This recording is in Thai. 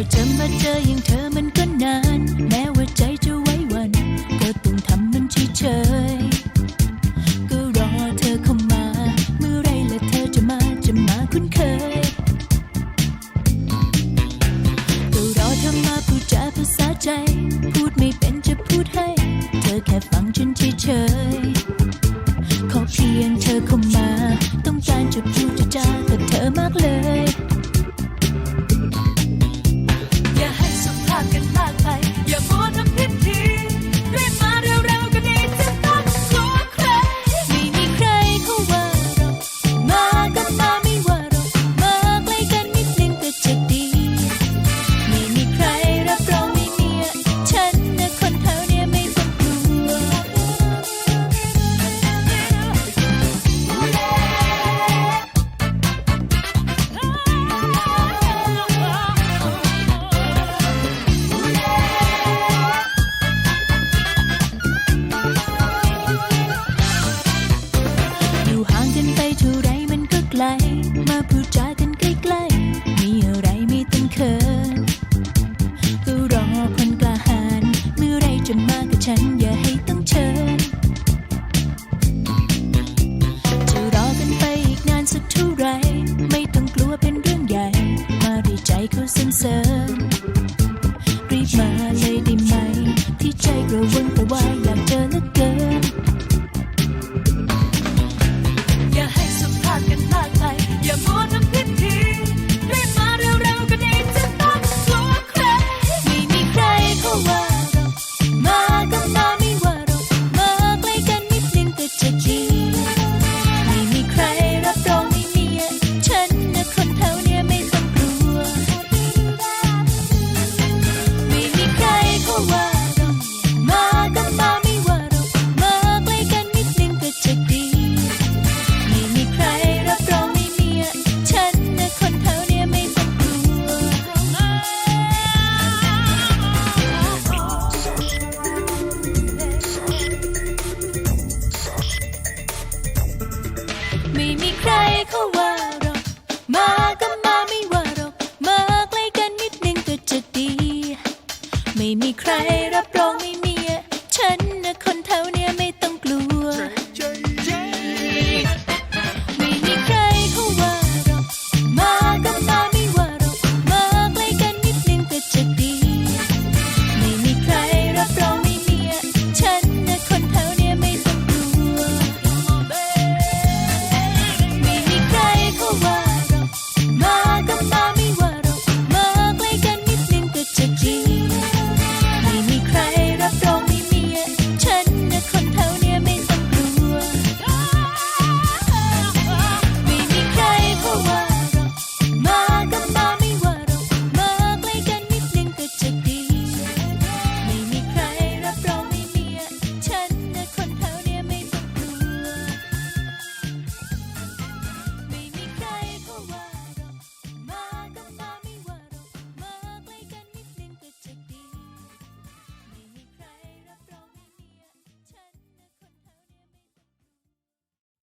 ว่าจะมาเจออย่างเธอมันก็นาน แม้ว่าใจจะไว้วัน ก็ต้องทำมันเฉยๆก็รอเธอเข้ามา เมื่อไรละเธอจะมาจะมาคุ้นเคยก็รอเธอมาพูดจาภาษาใจ พูดไม่เป็นจะพูดให้ เธอแค่ฟังฉันเฉย พูดจากันใกล้ๆมีอะไรไม่ต้องเขินก็รอคนกล้าหาญเมื่อไรจะมากับฉันอย่าให้ต้องเชิญ จะรอกันไปอีกนานสักเท่าไร ไม่ต้องกลัวเป็นเรื่องใหญ่ มาด้วยใจเขาเสริมรีบมาเลยได้ไหม ที่ใจกระวนกระวายอยากเจอและเจอ to keep.